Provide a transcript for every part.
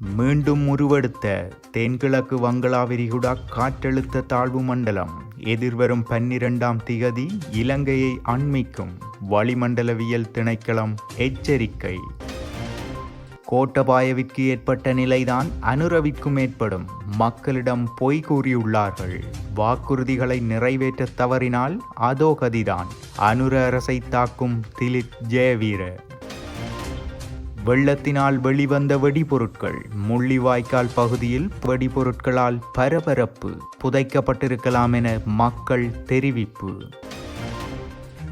மீண்டும் உருவெடுத்த தென்கிழக்கு வங்களா விரிகுடா காற்றழுத்த தாழ்வு மண்டலம் எதிர்வரும் பன்னிரெண்டாம் திகதி இலங்கையை அண்மிக்கும் வளிமண்டலவியல் திணைக்களம் எச்சரிக்கை. கோட்டபாயவிற்கு ஏற்பட்ட நிலைதான் அனுரவிற்கும் ஏற்படும். மக்களிடம் பொய் கூறியுள்ளார்கள். வாக்குறுதிகளை நிறைவேற்ற தவறினால் அதோ கதிதான். அனுர அரசை தாக்கும் திலித் ஜெயவீர. வெள்ளத்தினால் வெளிவந்த வெடிபொருட்கள் முள்ளிவாய்க்கால் பகுதியில் வெடிபொருட்களால் பரபரப்பு புதைக்கப்பட்டிருக்கலாம் என மக்கள் தெரிவிப்பு.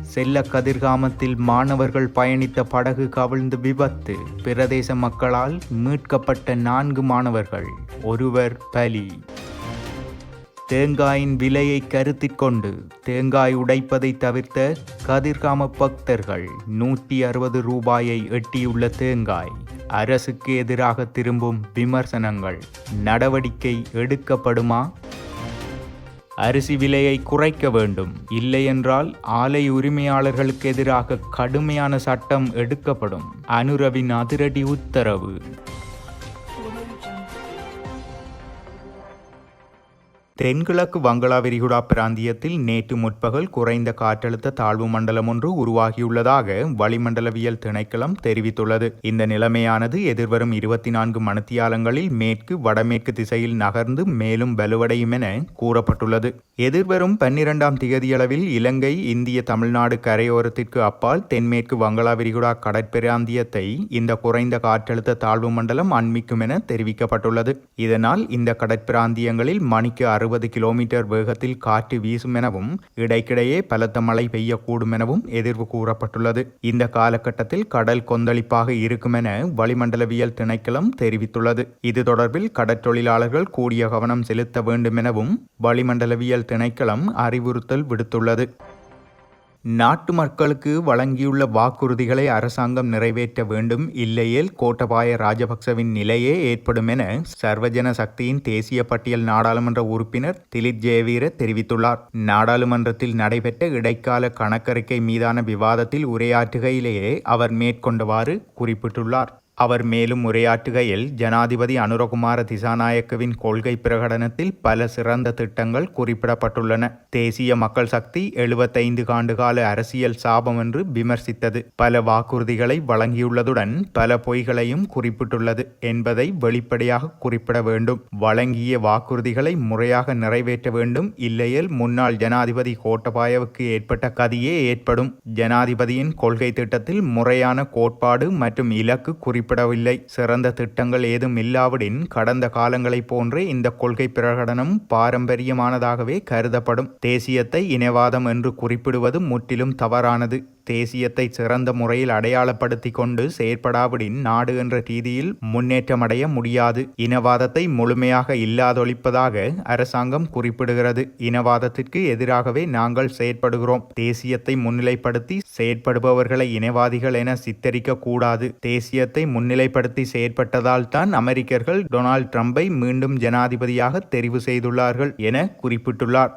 செல்ல கதிர்காமத்தில் மாணவர்கள் பயணித்த படகு கவிழ்ந்து விபத்து. பிரதேச மக்களால் மீட்கப்பட்ட நான்கு மாணவர்கள் ஒருவர் பலி. தேங்காயின் விலையை கருத்தில் கொண்டு தேங்காய் உடைப்பதை தவிர்த்த கதிர்காம பக்தர்கள் நூற்றி அறுபது ரூபாயை எட்டியுள்ள தேங்காய். அரசுக்கு எதிராக திரும்பும் விமர்சனங்கள் நடவடிக்கை எடுக்கப்படுமா? அரிசி விலையை குறைக்க வேண்டும். இல்லையென்றால் ஆலை உரிமையாளர்களுக்கு எதிராக கடுமையான சட்டம் எடுக்கப்படும். அனுரவின் அதிரடி உத்தரவு. தென்கிழக்கு வங்களா விரிகுடா பிராந்தியத்தில் நேற்று முற்பகல் குறைந்த காற்றழுத்த தாழ்வு மண்டலம் ஒன்று உருவாகியுள்ளதாக வளிமண்டலவியல் திணைக்களம் தெரிவித்துள்ளது. இந்த நிலைமையானது எதிர்வரும் இருபத்தி நான்கு மணித்தியாலங்களில் மேற்கு வடமேற்கு திசையில் நகர்ந்து மேலும் வலுவடையும் என கூறப்பட்டுள்ளது. எதிர்வரும் பன்னிரண்டாம் திகதியளவில் இலங்கை இந்திய தமிழ்நாடு கரையோரத்திற்கு அப்பால் தென்மேற்கு வங்களா விரிகுடா கடற்பிராந்தியத்தை இந்த குறைந்த காற்றழுத்த தாழ்வு மண்டலம் அண்மிக்கும் என தெரிவிக்கப்பட்டுள்ளது. இதனால் இந்த கடற்பிராந்தியங்களில் மணிக்கு அறுபது கிலோமீட்டர் வேகத்தில் காற்று வீசும் எனவும் இடைக்கிடையே பலத்த மழை பெய்யக்கூடும் எனவும் எதிர்வு கூறப்பட்டுள்ளது. இந்த காலகட்டத்தில் கடல் கொந்தளிப்பாக இருக்கும் என வளிமண்டலவியல் திணைக்களம் தெரிவித்துள்ளது. இது தொடர்பில் கடற்றொழிலாளர்கள் கூடிய கவனம் செலுத்த வேண்டும் எனவும் வளிமண்டலவியல் திணைக்களம் அறிவுறுத்தல் விடுத்துள்ளது. நாட்டு மக்களுக்கு வழங்கியுள்ள வாக்குறுதிகளை அரசாங்கம் நிறைவேற்ற வேண்டும். இல்லையேல் கோட்டபாய ராஜபக்சவின் நிலையே ஏற்படும் என சர்வஜன சக்தியின் தேசிய பட்டியல் நாடாளுமன்ற உறுப்பினர் திலித் ஜெயவீர தெரிவித்துள்ளார். நாடாளுமன்றத்தில் நடைபெற்ற இடைக்கால கணக்கறிக்கை மீதான விவாதத்தில் உரையாற்றுகையிலேயே அவர் மேற்கொண்டவாறு குறிப்பிட்டுள்ளார். அவர் மேலும் உரையாற்றுகையில் ஜனாதிபதி அனுரகுமார திசாநாயக்கவின் கொள்கை பிரகடனத்தில் பல சிறந்த திட்டங்கள் குறிப்பிடப்பட்டுள்ளன. தேசிய மக்கள் சக்தி எழுபத்தைந்து ஆண்டுகால அரசியல் சாபம் என்று விமர்சித்தது. பல வாக்குறுதிகளை வழங்கியுள்ளதுடன் பல பொய்களையும் குறிப்பிட்டுள்ளது என்பதை வெளிப்படையாக குறிப்பிட வேண்டும். வழங்கிய வாக்குறுதிகளை முறையாக நிறைவேற்ற வேண்டும். இல்லையேல் முன்னாள் ஜனாதிபதி கோட்டபாயவுக்கு ஏற்பட்ட கதியே ஏற்படும். ஜனாதிபதியின் கொள்கை திட்டத்தில் முறையான கோட்பாடு மற்றும் இலக்கு குறிப்பிட்டு குறிப்பிடவில்லை. சிறந்த திட்டங்கள் ஏதும் இல்லாவிடின் கடந்த காலங்களைப் போன்றே இந்த கொள்கை பிரகடனம் பாரம்பரியமானதாகவே கருதப்படும். தேசியத்தை இனவாதம் என்று குறிப்பிடுவது முற்றிலும் தவறானது. தேசியத்தை சிறந்த முறையில் அடையாளப்படுத்தி கொண்டு செயற்படாவிடின் நாடு என்ற ரீதியில் முன்னேற்றமடைய முடியாது. இனவாதத்தை முழுமையாக இல்லாதொழிப்பதாக அரசாங்கம் குறிப்பிடுகிறது. இனவாதத்திற்கு எதிராகவே நாங்கள் செயற்படுகிறோம். தேசியத்தை முன்னிலைப்படுத்தி செயற்படுபவர்களை இனவாதிகள் என சித்தரிக்க கூடாது. தேசியத்தை முன்னிலைப்படுத்தி செயற்பட்டதால் தான் அமெரிக்கர்கள் டொனால்ட் ட்ரம்பை மீண்டும் ஜனாதிபதியாக தெரிவு செய்துள்ளார்கள் என குறிப்பிட்டுள்ளார்.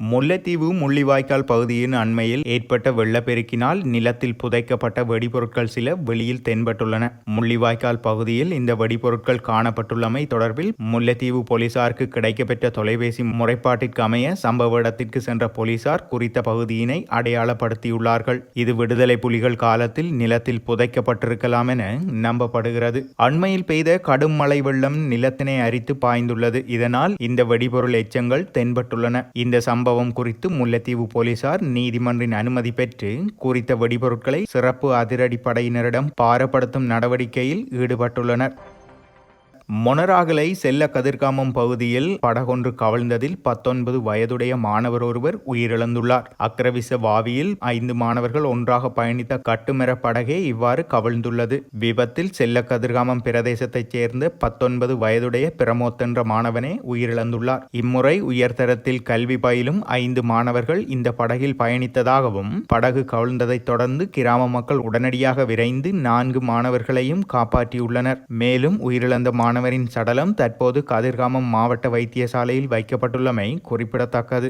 முல்லைத்தீவு முள்ளிவாய்க்கால் பகுதியின் அண்மையில் ஏற்பட்ட வெள்ளப்பெருக்கினால் நிலத்தில் புதைக்கப்பட்ட வெடிபொருட்கள் சில வெளியில் தென்பட்டுள்ளன. முள்ளிவாய்க்கால் பகுதியில் இந்த வெடிபொருட்கள் காணப்பட்டுள்ளமை தொடர்பில் முல்லைத்தீவு போலீசாருக்கு கிடைக்கப்பெற்ற தொலைபேசி முறைப்பாட்டிற்கு அமைய சம்பவ இடத்திற்கு சென்ற போலீசார் குறித்த பகுதியினை அடையாளப்படுத்தியுள்ளார்கள். இது விடுதலை புலிகள் காலத்தில் நிலத்தில் புதைக்கப்பட்டிருக்கலாம் என நம்பப்படுகிறது. அண்மையில் பெய்த கடும் மழை வெள்ளம் நிலத்தினை அரித்து பாய்ந்துள்ளது. இதனால் இந்த வெடிபொருள் எச்சங்கள் தென்பட்டுள்ளன. இந்த சம்பவம் சம்பவம் குறித்து முல்லைத்தீவு போலீசார் நீதிமன்றின் அனுமதி பெற்று குறித்த வெடிபொருட்களை சிறப்பு அதிரடிப்படையினரிடம் பாரப்படுத்தும் நடவடிக்கையில் ஈடுபட்டுள்ளனர். மொனராகலை செல்ல கதிர்காமம் பகுதியில் படகொன்று கவிழ்ந்ததில் பத்தொன்பது வயதுடைய மாணவர் ஒருவர் உயிரிழந்துள்ளார். அக்ரவிச வாவியில் ஐந்து மாணவர்கள் ஒன்றாக பயணித்த கட்டுமர படகே இவ்வாறு கவிழ்ந்துள்ளது. விபத்தில் செல்ல கதிர்காமம் பிரதேசத்தைச் சேர்ந்த பத்தொன்பது வயதுடைய பிரமோத் மாணவனே உயிரிழந்துள்ளார். இம்முறை உயர்தரத்தில் கல்வி பயிலும் ஐந்து மாணவர்கள் இந்த படகில் பயணித்ததாகவும் படகு கவிழ்ந்ததைத் தொடர்ந்து கிராம மக்கள் உடனடியாக விரைந்து நான்கு மாணவர்களையும் காப்பாற்றியுள்ளனர். மேலும் உயிரிழந்த மாணவர் மாணவரின் சடலம் தற்போது கதிர்காமம் மாவட்ட வைத்தியசாலையில் வைக்கப்பட்டுள்ளமை குறிப்பிடத்தக்கது.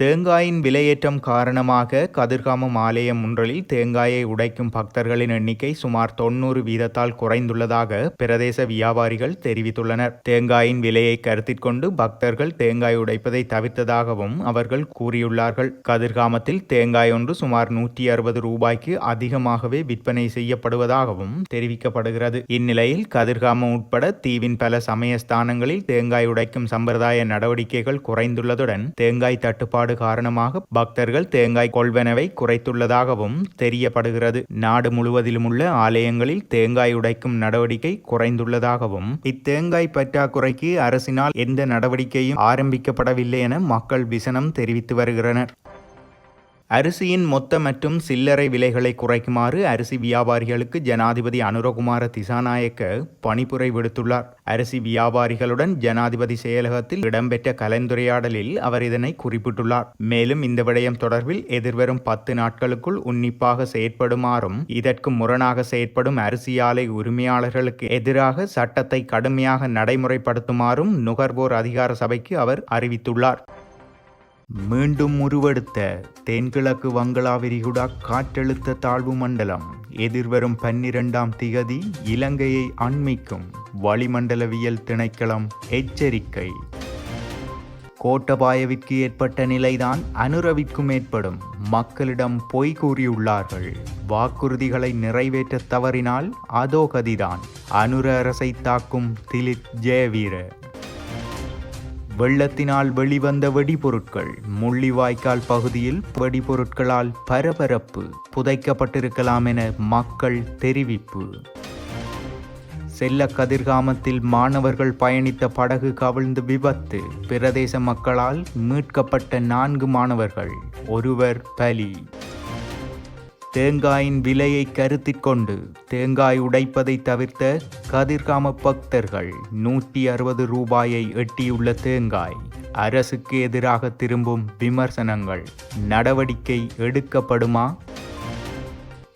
தேங்காயின் விலையேற்றம் காரணமாக கதிர்காமம் ஆலயம் ஒன்றில் தேங்காயை உடைக்கும் பக்தர்களின் எண்ணிக்கை சுமார் தொன்னூறு வீதத்தால் குறைந்துள்ளதாக பிரதேச வியாபாரிகள் தெரிவித்துள்ளனர். தேங்காயின் விலையை கருத்தில் கொண்டு பக்தர்கள் தேங்காய் உடைப்பதை தவிர்த்ததாகவும் அவர்கள் கூறியுள்ளார்கள். கதிர்காமத்தில் தேங்காய் ஒன்று சுமார் நூற்றி அறுபது ரூபாய்க்கு அதிகமாகவே விற்பனை செய்யப்படுவதாகவும் தெரிவிக்கப்படுகிறது. இந்நிலையில் கதிர்காமம் உட்பட தீவின் பல சமயஸ்தானங்களில் தேங்காய் உடைக்கும் சம்பிரதாய நடவடிக்கைகள் குறைந்துள்ளதுடன் தேங்காய் தட்டுப்பாடு காரணமாக பக்தர்கள் தேங்காய் கொள்வனவை குறைத்துள்ளதாகவும் தெரியப்படுகிறது. நாடு முழுவதிலும் உள்ள ஆலயங்களில் தேங்காய் உடைக்கும் நடவடிக்கை குறைந்துள்ளதாகவும் இத்தேங்காய் பற்றாக்குறைக்கு அரசினால் எந்த நடவடிக்கையும் ஆரம்பிக்கப்படவில்லை என மக்கள் விசனம் தெரிவித்து வருகின்றனர் அரிசியின் மொத்த மற்றும் சில்லறை விலைகளை குறைக்குமாறு அரிசி வியாபாரிகளுக்கு ஜனாதிபதி அனுரகுமார திசாநாயக்க பணிப்புரை விடுத்துள்ளார். அரிசி வியாபாரிகளுடன் ஜனாதிபதி செயலகத்தில் இடம்பெற்ற கலந்துரையாடலில் அவர் இதனை குறிப்பிட்டுள்ளார். மேலும் இந்த விடயம் தொடர்பில் எதிர்வரும் பத்து நாட்களுக்குள் உன்னிப்பாக செயற்படுமாறும் இதற்கு முரணாக செயற்படும் அரிசி ஆலை உரிமையாளர்களுக்கு எதிராக சட்டத்தை கடுமையாக நடைமுறைப்படுத்துமாறும் நுகர்வோர் அதிகார சபைக்கு அவர் அறிவித்துள்ளார். மீண்டும் உருவெடுத்த தென்கிழக்கு வங்களா விரிகுடா காற்றழுத்த தாழ்வு மண்டலம் எதிர்வரும் பன்னிரண்டாம் திகதி இலங்கையை அண்மிக்கும் வளிமண்டலவியல் திணைக்களம் எச்சரிக்கை. கோட்டபாயவிற்கு ஏற்பட்ட நிலைதான் அனுரவிற்கும் ஏற்படும். மக்களிடம் பொய் கூறியுள்ளார்கள். வாக்குறுதிகளை நிறைவேற்ற தவறினால் அதோ கதிதான். அனுர அரசை தாக்கும் திலித் ஜெயவீர. வெள்ளத்தினால் வெளிவந்த வெடிபொருட்கள் முள்ளிவாய்க்கால் பகுதியில் வெடிபொருட்களால் பரபரப்பு புதைக்கப்பட்டிருக்கலாம் என மக்கள் தெரிவிப்பு. செல்ல கதிர்காமத்தில் மாணவர்கள் பயணித்த படகு கவிழ்ந்து விபத்து. பிரதேச மக்களால் மீட்கப்பட்ட நான்கு மாணவர்கள் ஒருவர் பலி. தேங்காயின் விலையை கருத்தில் கொண்டு தேங்காய் உடைப்பதை தவிர்த்த கதிர்காம பக்தர்கள் நூற்றி அறுபது ரூபாயை எட்டியுள்ள தேங்காய் அரசுக்கு எதிராக திரும்பும் விமர்சனங்கள் நடவடிக்கை எடுக்கப்படுமா?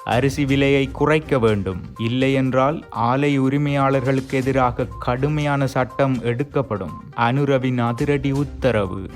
அரிசி விலையை குறைக்க வேண்டும். இல்லையென்றால் ஆலை உரிமையாளர்களுக்கு எதிராக கடுமையான சட்டம் எடுக்கப்படும். அனுரவின் அதிரடி உத்தரவு.